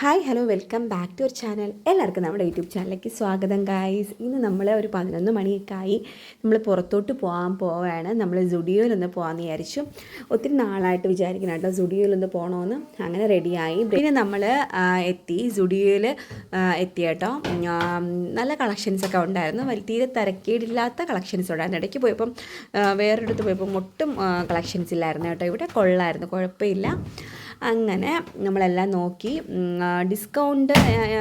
Hi hello welcome back to our channel എല്ലാവർക്കും നമ്മുടെ YouTube ചാനലിലേക്ക് സ്വാഗതം ഗായ്സ് ഇന്ന് നമ്മൾ ഒരു പതിനൊന്ന് മണിയൊക്കെ ആയി നമ്മൾ പുറത്തോട്ട് പോകാൻ പോവുകയാണ് നമ്മൾ സുഡിയോയിലൊന്ന് പോകാമെന്ന് വിചാരിച്ചു. ഒത്തിരി നാളായിട്ട് വിചാരിക്കണം കേട്ടോ സുഡിയോയിലൊന്ന് പോകണമെന്ന് അങ്ങനെ റെഡിയായി പിന്നെ നമ്മൾ എത്തി. സുഡിയോയിൽ എത്തി കേട്ടോ. നല്ല കളക്ഷൻസ് ഒക്കെ ഉണ്ടായിരുന്നു. വലിയ തീരെ തിരക്കേടില്ലാത്ത കളക്ഷൻസ് ഉണ്ടായിരുന്നു ഇടയ്ക്ക് പോയപ്പം വേറൊരിടത്ത് പോയപ്പം ഒട്ടും കളക്ഷൻസ് ഇല്ലായിരുന്നു കേട്ടോ. ഇവിടെ കൊള്ളായിരുന്നു. കുഴപ്പമില്ല. അങ്ങനെ നമ്മളെല്ലാം നോക്കി ഡിസ്കൗണ്ട്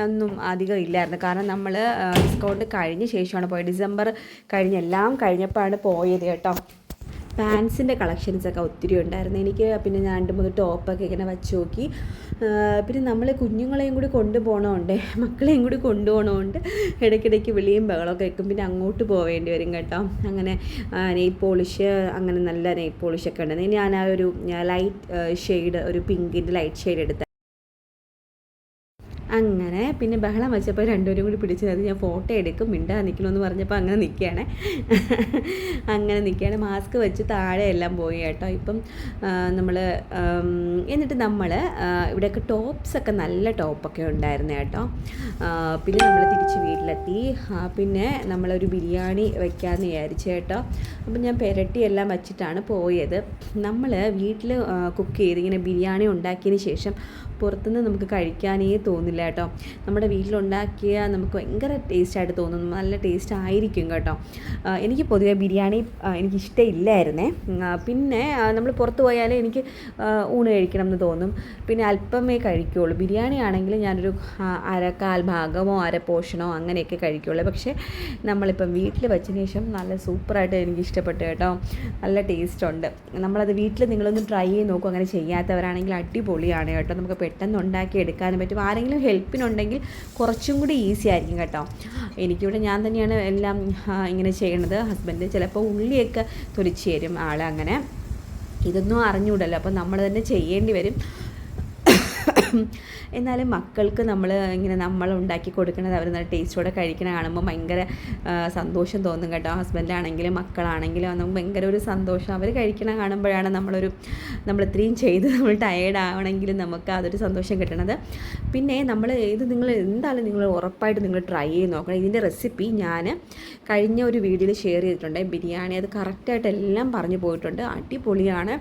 ഒന്നും അധികം ഇല്ലായിരുന്നു. കാരണം നമ്മൾ ഡിസ്കൗണ്ട് കഴിഞ്ഞ ശേഷമാണ് പോയത്. ഡിസംബർ കഴിഞ്ഞെല്ലാം കഴിഞ്ഞപ്പോഴാണ് പോയത് കേട്ടോ. പാൻസിന്റെ കളക്ഷൻസൊക്കെ ഒത്തിരി ഉണ്ടായിരുന്നു. എനിക്ക് പിന്നെ ഞാൻ രണ്ട് മൂന്ന് ടോപ്പൊക്കെ ഇങ്ങനെ വച്ച് നോക്കി. പിന്നെ നമ്മൾ കുഞ്ഞുങ്ങളെയും കൂടി കൊണ്ടുപോകണമുണ്ട് മക്കളെയും കൂടി കൊണ്ടുപോകണമുണ്ട് ഇടയ്ക്കിടയ്ക്ക് വിളിയും ബഹളമൊക്കെ വെക്കും. പിന്നെ അങ്ങോട്ട് പോവേണ്ടി വരും കേട്ടോ. അങ്ങനെ നെയ് പോളിഷ് അങ്ങനെ നല്ല നെയ് പോളിഷൊക്കെ ഉണ്ട്. ഞാൻ ആ ഒരു ലൈറ്റ് ഷെയ്ഡ് ഒരു പിങ്കിന്റെ ലൈറ്റ് ഷെയ്ഡ് എടുത്ത അങ്ങനെ പിന്നെ ബഹളം വെച്ചപ്പോൾ രണ്ടുപേരും കൂടി പിടിച്ചത് ഞാൻ ഫോട്ടോ എടുക്കും മിണ്ടാ നിൽക്കണമെന്ന് പറഞ്ഞപ്പോൾ അങ്ങനെ നിൽക്കുകയാണ്. അങ്ങനെ നിൽക്കുകയാണ്. മാസ്ക് വെച്ച് താഴെ എല്ലാം പോയി കേട്ടോ. ഇപ്പം നമ്മൾ എന്നിട്ട് നമ്മൾ ഇവിടെയൊക്കെ ടോപ്സൊക്കെ നല്ല ടോപ്പൊക്കെ ഉണ്ടായിരുന്നു കേട്ടോ. പിന്നെ നമ്മൾ തിരിച്ച് വീട്ടിലെത്തി. പിന്നെ നമ്മളൊരു ബിരിയാണി വെക്കാമെന്ന് വിചാരിച്ചു കേട്ടോ. അപ്പം ഞാൻ പെരട്ടി എല്ലാം വെച്ചിട്ടാണ് പോയത്. നമ്മൾ വീട്ടിൽ കുക്ക് ചെയ്ത് ഇങ്ങനെ ബിരിയാണി ഉണ്ടാക്കിയതിന് ശേഷം പുറത്തുനിന്ന് നമുക്ക് കഴിക്കാനേ തോന്നില്ല കേട്ടോ. നമ്മുടെ വീട്ടിലുണ്ടാക്കിയ നമുക്ക് ഭയങ്കര ടേസ്റ്റായിട്ട് തോന്നുന്നു. നല്ല ടേസ്റ്റ് ആയിരിക്കും കേട്ടോ. എനിക്ക് പൊതുവേ ബിരിയാണി എനിക്ക് ഇഷ്ടമില്ലായിരുന്നേ പിന്നെ നമ്മൾ പുറത്ത് പോയാലേ എനിക്ക് ഊണ് കഴിക്കണം എന്ന് തോന്നും. പിന്നെ അല്പമേ കഴിക്കുകയുള്ളൂ ബിരിയാണി ആണെങ്കിൽ ഞാനൊരു അരക്കാൽ ഭാഗമോ അര പോർഷനോ അങ്ങനെയൊക്കെ കഴിക്കുകയുള്ളൂ പക്ഷേ നമ്മളിപ്പം വീട്ടിൽ വെച്ചതിന് ശേഷം നല്ല സൂപ്പറായിട്ട് എനിക്ക് ഇഷ്ടപ്പെട്ടു കേട്ടോ. നല്ല ടേസ്റ്റ് ഉണ്ട്. നമ്മളത് വീട്ടിൽ നിങ്ങളൊന്ന് ട്രൈ ചെയ്ത് നോക്കും. അങ്ങനെ ചെയ്യാത്തവരാണെങ്കിൽ അടിപൊളിയാണ് കേട്ടോ. നമുക്ക് പെട്ടെന്ന് ഉണ്ടാക്കി എടുക്കാനും പറ്റും. ആരെങ്കിലും ഹെൽപ്പിനുണ്ടെങ്കിൽ കുറച്ചും കൂടി ഈസി ആയിരിക്കും കേട്ടോ. എനിക്കിവിടെ ഞാൻ തന്നെയാണ് എല്ലാം ഇങ്ങനെ ചെയ്യണത്. ഹസ്ബൻഡ് ചിലപ്പോൾ ഉള്ളിയൊക്കെ തൊലിച്ച് തരും ആൾ അങ്ങനെ. ഇതൊന്നും അറിഞ്ഞൂടല്ലോ അപ്പോൾ നമ്മൾ തന്നെ ചെയ്യേണ്ടി വരും. എന്നാലും മക്കൾക്ക് നമ്മൾ ഇങ്ങനെ നമ്മൾ ഉണ്ടാക്കി കൊടുക്കുന്നത് അവർ നല്ല ടേസ്റ്റോടെ കഴിക്കണ കാണുമ്പോൾ ഭയങ്കര സന്തോഷം തോന്നും കേട്ടോ. ഹസ്ബൻഡാണെങ്കിലും മക്കളാണെങ്കിലും നമുക്ക് ഭയങ്കര ഒരു സന്തോഷം. അവർ കഴിക്കണ കാണുമ്പോഴാണ് നമ്മളൊരു നമ്മൾ ഇത്രയും ചെയ്ത് നമ്മൾ ടയേർഡ് ആവണമെങ്കിലും നമുക്ക് അതൊരു സന്തോഷം കിട്ടണത്. പിന്നെ നമ്മൾ ഇത് നിങ്ങൾ എന്തായാലും നിങ്ങൾ ഉറപ്പായിട്ട് നിങ്ങൾ ട്രൈ ചെയ്ത് നോക്കണം. ഇതിന്റെ റെസിപ്പി ഞാൻ കഴിഞ്ഞ ഒരു വീഡിയോയിൽ ഷെയർ ചെയ്തിട്ടുണ്ട്. ബിരിയാണി അത് കറക്റ്റായിട്ട് എല്ലാം പറഞ്ഞു പോയിട്ടുണ്ട്. അടിപൊളിയാണ്.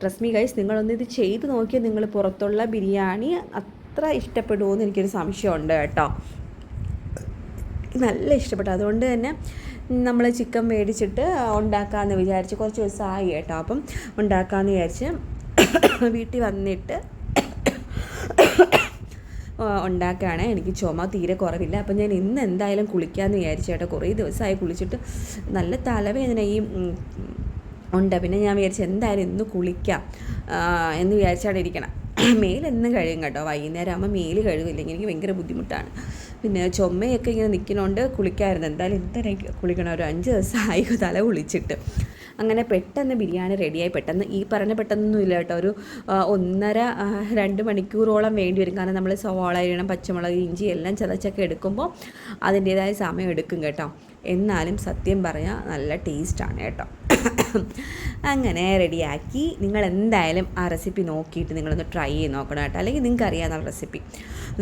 ട്രസ്റ്റ് മീ ഗൈസ് നിങ്ങളൊന്ന് ഇത് ചെയ്ത് നോക്കിയാൽ നിങ്ങൾ പുറത്തുള്ള ബിരിയാണി അത്ര ഇഷ്ടപ്പെടുമോ എന്ന് എനിക്കൊരു സംശയമുണ്ട് കേട്ടോ. നല്ല ഇഷ്ടപ്പെട്ടു. അതുകൊണ്ട് തന്നെ നമ്മൾ ചിക്കൻ മേടിച്ചിട്ട് ഉണ്ടാക്കാമെന്ന് വിചാരിച്ച് കുറച്ച് ദിവസമായി കേട്ടോ. അപ്പം ഉണ്ടാക്കാമെന്ന് വിചാരിച്ച് വീട്ടിൽ വന്നിട്ട് ഉണ്ടാക്കുകയാണ്. എനിക്ക് ചുമ തീരെ കുറവില്ല. അപ്പം ഞാൻ ഇന്ന് എന്തായാലും കുളിക്കാമെന്ന് വിചാരിച്ചു കേട്ടോ. കുറേ ദിവസമായി കുളിച്ചിട്ട് നല്ല തലവേദന ഈ ഉണ്ട്. പിന്നെ ഞാൻ വിചാരിച്ചു എന്തായാലും ഇന്ന് കുളിക്കാം. എന്ന് വിചാരിച്ചാണ് ഇരിക്കണം. മേലെന്നും കഴിയും കേട്ടോ. വൈകുന്നേരം ആകുമ്പോൾ മേൽ കഴിവില്ലെങ്കിൽ എനിക്ക് ഭയങ്കര ബുദ്ധിമുട്ടാണ്. പിന്നെ ചുമയൊക്കെ ഇങ്ങനെ നിൽക്കുന്നതുകൊണ്ട് കുളിക്കായിരുന്നു. എന്തായാലും ഇന്നലെ കുളിക്കണം. ഒരു അഞ്ച് ദിവസമായി തല കുളിച്ചിട്ട്. അങ്ങനെ പെട്ടെന്ന് ബിരിയാണി റെഡിയായി. പെട്ടെന്ന് ഈ പറഞ്ഞ പെട്ടെന്നൊന്നും ഇല്ല കേട്ടോ. ഒരു ഒന്നര രണ്ട് മണിക്കൂറോളം വേണ്ടി വരും. കാരണം നമ്മൾ സവാള അരിയണം പച്ചമുളക് ഇഞ്ചി എല്ലാം ചതച്ചൊക്കെ എടുക്കുമ്പോൾ അതിന്റേതായ സമയം എടുക്കും കേട്ടോ. എന്നാലും സത്യം പറഞ്ഞാൽ നല്ല ടേസ്റ്റാണ് കേട്ടോ. അങ്ങനെ റെഡിയാക്കി നിങ്ങൾ എന്തായാലും ആ റെസിപ്പി നോക്കിയിട്ട് നിങ്ങളൊന്ന് ട്രൈ ചെയ്ത് നോക്കണം കേട്ടോ. അല്ലെങ്കിൽ നിങ്ങൾക്ക് അറിയാവുന്ന റെസിപ്പി.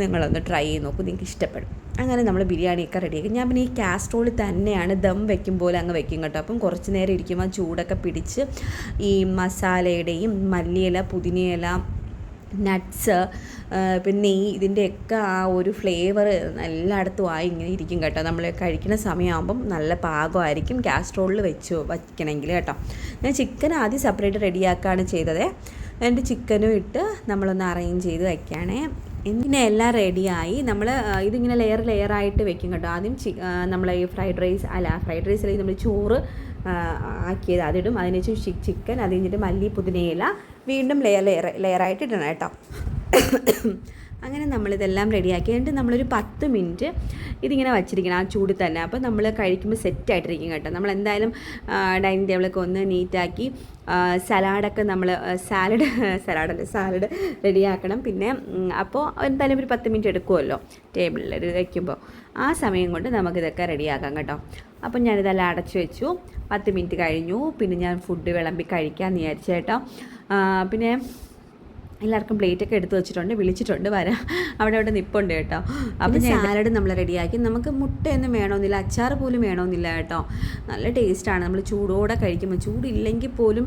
നിങ്ങളൊന്ന് ട്രൈ ചെയ്ത് നോക്കും നിങ്ങൾക്ക് ഇഷ്ടപ്പെടും അങ്ങനെ നമ്മൾ ബിരിയാണിയൊക്കെ റെഡിയാക്കി. ഞാൻ പിന്നെ ഈ കാസ്ട്രോളിൽ തന്നെയാണ് ദം വെക്കും പോലെ അങ്ങ് വെക്കും കേട്ടോ. അപ്പം കുറച്ച് നേരം ഇരിക്കുമ്പോൾ ചൂടൊക്കെ പിടിച്ച് ഈ മസാലയുടെയും മല്ലിയില പുതിനയില നട്ട്സ് പിന്നെ നെയ്യ് ഇതിന്റെയൊക്കെ ആ ഒരു ഫ്ലേവർ എല്ലായിടത്തും ആയി ഇങ്ങനെ ഇരിക്കും കേട്ടോ. നമ്മൾ കഴിക്കുന്ന സമയമാകുമ്പം നല്ല പാകമായിരിക്കും. കാസ്ട്രോളിൽ വെച്ച് വയ്ക്കണമെങ്കിൽ കേട്ടോ. ഞാൻ ചിക്കൻ ആദ്യം സെപ്പറേറ്റ് റെഡിയാക്കുകയാണ് ചെയ്തത്. എന്നിട്ട് ചിക്കനും ഇട്ട് നമ്മളൊന്ന് അറേഞ്ച് ചെയ്ത് വയ്ക്കുകയാണേ. ഇങ്ങനെ എല്ലാം റെഡിയായി നമ്മൾ ഇതിങ്ങനെ ലെയർ ലെയർ ആയിട്ട് വെക്കും കേട്ടോ. ആദ്യം ചി നമ്മൾ ഈ ഫ്രൈഡ് റൈസ് അല്ല ഫ്രൈഡ് റൈസ് അല്ലെങ്കിൽ നമ്മൾ ചോറ് ആക്കിയത് അതിടും. അതിനുശേഷം ചിക്കൻ അത് കഴിഞ്ഞിട്ട് മല്ലി പുതിനയില വീണ്ടും ലെയർ ലെയർ ലെയറായിട്ട് ഇടണം കേട്ടോ. അങ്ങനെ നമ്മളിതെല്ലാം റെഡിയാക്കി എന്നിട്ട് നമ്മളൊരു പത്ത് മിനിറ്റ് ഇതിങ്ങനെ വച്ചിരിക്കണം ആ ചൂട് തന്നെ. അപ്പോൾ നമ്മൾ കഴിക്കുമ്പോൾ സെറ്റായിട്ടിരിക്കും കേട്ടോ. നമ്മൾ എന്തായാലും ഡൈനിങ് ടേബിളൊക്കെ ഒന്ന് നീറ്റാക്കി സലാഡൊക്കെ നമ്മൾ സാലഡ് സലാഡല്ല സാലഡ് റെഡിയാക്കണം പിന്നെ അപ്പോൾ എന്തായാലും ഒരു പത്ത് മിനിറ്റ് എടുക്കുമല്ലോ ടേബിളിൽ വയ്ക്കുമ്പോൾ ആ സമയം കൊണ്ട് നമുക്കിതൊക്കെ റെഡിയാക്കാം കേട്ടോ. അപ്പം ഞാനിതെല്ലാം അടച്ചു വെച്ചു. പത്ത് മിനിറ്റ് കഴിഞ്ഞു. പിന്നെ ഞാൻ ഫുഡ് വിളമ്പി കഴിക്കാമെന്ന് വിചാരിച്ചു കേട്ടോ. ആ, പിന്നെ എല്ലാവർക്കും പ്ലേറ്റ് ഒക്കെ എടുത്ത് വെച്ചിട്ടുണ്ട് വിളിച്ചിട്ടുണ്ട് വരാം. അവിടെ അവിടെ നിപ്പുണ്ട് കേട്ടോ. അപ്പം സാലഡ് നമ്മൾ റെഡിയാക്കി. നമുക്ക് മുട്ടയൊന്നും വേണമെന്നില്ല അച്ചാർ പോലും വേണമെന്നില്ല കേട്ടോ. നല്ല ടേസ്റ്റാണ്. നമ്മൾ ചൂടോടെ കഴിക്കുമ്പോൾ ചൂടില്ലെങ്കിൽ പോലും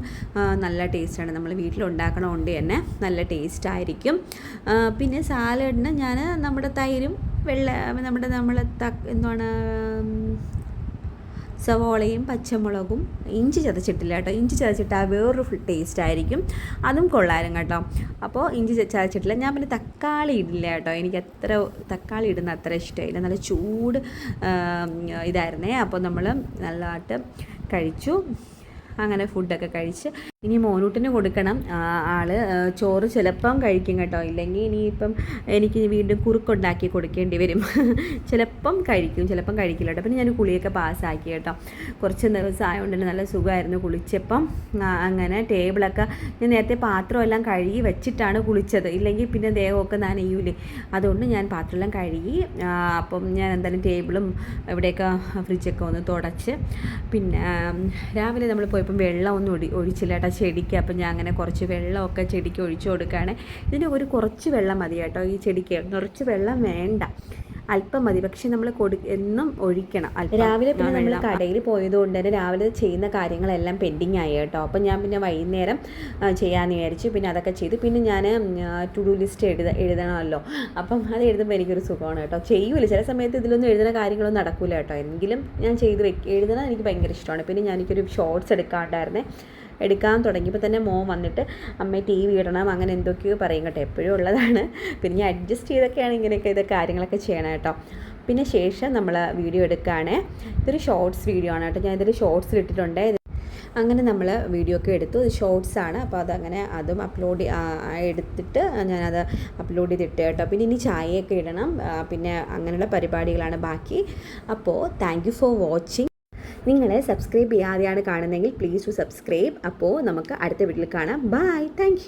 നല്ല ടേസ്റ്റാണ്. നമ്മൾ വീട്ടിലുണ്ടാക്കണതുകൊണ്ട് തന്നെ നല്ല ടേസ്റ്റ് ആയിരിക്കും പിന്നെ സാലഡിന് ഞാൻ നമ്മുടെ തൈരും വെള്ള നമ്മുടെ നമ്മൾ എന്താണ് സവോളയും പച്ചമുളകും ഇഞ്ചി ചതച്ചിട്ടില്ല കേട്ടോ. ഇഞ്ചി ചതച്ചിട്ടാൽ വേറൊരു ഫുൾ ടേസ്റ്റ് ആയിരിക്കും. അതും കൊള്ളാലും കേട്ടോ. അപ്പോൾ ഇഞ്ചി ചതച്ചിട്ടില്ല. ഞാൻ പിന്നെ തക്കാളി ഇടില്ല കേട്ടോ. എനിക്ക് അത്ര തക്കാളി ഇടുന്ന അത്ര ഇഷ്ടമില്ല. നല്ല ചൂട് ആം, ഇതായിരുന്നേ. അപ്പോൾ നമ്മൾ നല്ലതായിട്ട് കഴിച്ചു. അങ്ങനെ ഫുഡൊക്കെ കഴിച്ച്. ഇനി മോനൂട്ടിന് കൊടുക്കണം. ആൾ ചോറ് ചിലപ്പം കഴിക്കും കേട്ടോ. ഇല്ലെങ്കിൽ ഇനിയിപ്പം എനിക്ക് വീണ്ടും കുറുക്കുണ്ടാക്കി കൊടുക്കേണ്ടി വരും. ചിലപ്പം കഴിക്കും ചിലപ്പം കഴിക്കില്ല കേട്ടോ. പിന്നെ ഞാൻ കുളിയൊക്കെ പാസ്സാക്കി കേട്ടോ. കുറച്ച് ദിവസം ആയതുകൊണ്ട് തന്നെ നല്ല സുഖമായിരുന്നു കുളിച്ചപ്പം. അങ്ങനെ ടേബിളൊക്കെ ഞാൻ നേരത്തെ പാത്രമെല്ലാം കഴുകി വെച്ചിട്ടാണ് കുളിച്ചത്. ഇല്ലെങ്കിൽ പിന്നെ ദേഹമൊക്കെ നനയൂലേ. അതുകൊണ്ട് ഞാൻ പാത്രമെല്ലാം കഴുകി അപ്പം ഞാൻ എന്തായാലും ടേബിളും ഇവിടെയൊക്കെ ഫ്രിഡ്ജൊക്കെ ഒന്ന് തുടച്ച്. പിന്നെ രാവിലെ നമ്മൾ പോയപ്പം വെള്ളം ഒന്നും ഒഴി ഒഴിച്ചില്ല കേട്ടോ ചെടിക്ക് അപ്പം ഞാൻ അങ്ങനെ കുറച്ച് വെള്ളമൊക്കെ ചെടിക്ക് ഒഴിച്ചു കൊടുക്കുകയാണ്. ഇതിന് ഒരു കുറച്ച് വെള്ളം മതി കേട്ടോ ഈ ചെടിക്ക്. കുറച്ച് വെള്ളം വേണ്ട. അല്പം മതി. പക്ഷെ നമ്മൾ കൊടു എന്നും ഒഴിക്കണം. അല്പം. രാവിലെ പിന്നെ നമ്മൾ കടയിൽ പോയതുകൊണ്ട് തന്നെ രാവിലെ ചെയ്യുന്ന കാര്യങ്ങളെല്ലാം പെൻഡിങ് ആയി കേട്ടോ. അപ്പം ഞാൻ പിന്നെ വൈകുന്നേരം ചെയ്യാമെന്ന് വിചാരിച്ചു. പിന്നെ അതൊക്കെ ചെയ്തു. പിന്നെ ഞാൻ ടു ഡു ലിസ്റ്റ് എഴുത എഴുതണമല്ലോ. അപ്പം അത് എഴുതുമ്പോൾ എനിക്കൊരു സുഖമാണ് കേട്ടോ. ചെയ്യൂല ചില സമയത്ത് ഇതിലൊന്നും എഴുതുന്ന കാര്യങ്ങളൊന്നും നടക്കൂല കേട്ടോ. എങ്കിലും ഞാൻ ചെയ്ത് വെക്ക് എഴുതണം എനിക്ക് ഭയങ്കര ഇഷ്ടമാണ്. പിന്നെ ഞാൻ എനിക്കൊരു ഷോർട്സ് എടുക്കാണ്ടായിരുന്നേ. എടുക്കാൻ തുടങ്ങിയപ്പോൾ തന്നെ മോൻ വന്നിട്ട് അമ്മ ടി വി ഇടണം. അങ്ങനെ എന്തൊക്കെയോ പറയും കേട്ടോ. എപ്പോഴും ഉള്ളതാണ്. പിന്നെ ഞാൻ അഡ്ജസ്റ്റ് ചെയ്തൊക്കെയാണ് ഇങ്ങനെയൊക്കെ ഇത് കാര്യങ്ങളൊക്കെ ചെയ്യണം കേട്ടോ. പിന്നെ ശേഷം നമ്മൾ വീഡിയോ എടുക്കുകയാണ് ഇതൊരു ഷോർട്സ് വീഡിയോ ആണ് കേട്ടോ. ഞാൻ ഇതൊരു ഷോർട്സിൽ ഇട്ടിട്ടുണ്ട്. അങ്ങനെ നമ്മൾ വീഡിയോ ഒക്കെ എടുത്തു. ഇത് ഷോർട്സ് ആണ്. അപ്പോൾ അതങ്ങനെ അതും അപ്ലോഡ് എടുത്തിട്ട് ഞാനത് അപ്ലോഡ് ചെയ്തിട്ട് കേട്ടോ. പിന്നെ ഇനി ചായയൊക്കെ ഇടണം. പിന്നെ അങ്ങനെയുള്ള പരിപാടികളാണ് ബാക്കി. അപ്പോൾ താങ്ക് ഫോർ വാച്ചിങ്. നിങ്ങൾ സബ്സ്ക്രൈബ് ചെയ്യാതെയാണ് കാണുന്നതെങ്കിൽ പ്ലീസ് ടു സബ്സ്ക്രൈബ് അപ്പോൾ നമുക്ക് അടുത്ത വീട്ടിൽ കാണാം. Bye thank